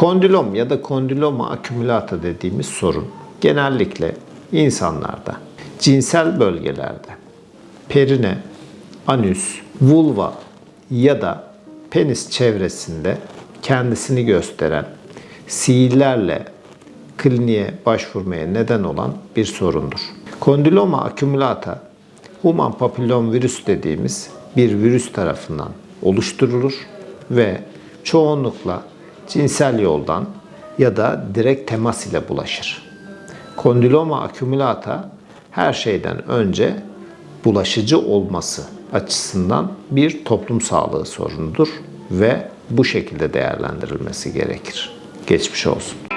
Kondilom ya da kondiloma akümülata dediğimiz sorun genellikle insanlarda cinsel bölgelerde perine, anüs, vulva ya da penis çevresinde kendisini gösteren siillerle kliniğe başvurmaya neden olan bir sorundur. Kondiloma akümülata human papillom virüs dediğimiz bir virüs tarafından oluşturulur ve çoğunlukla cinsel yoldan ya da direkt temas ile bulaşır. Kondiloma akümülata her şeyden önce bulaşıcı olması açısından bir toplum sağlığı sorunudur ve bu şekilde değerlendirilmesi gerekir. Geçmiş olsun.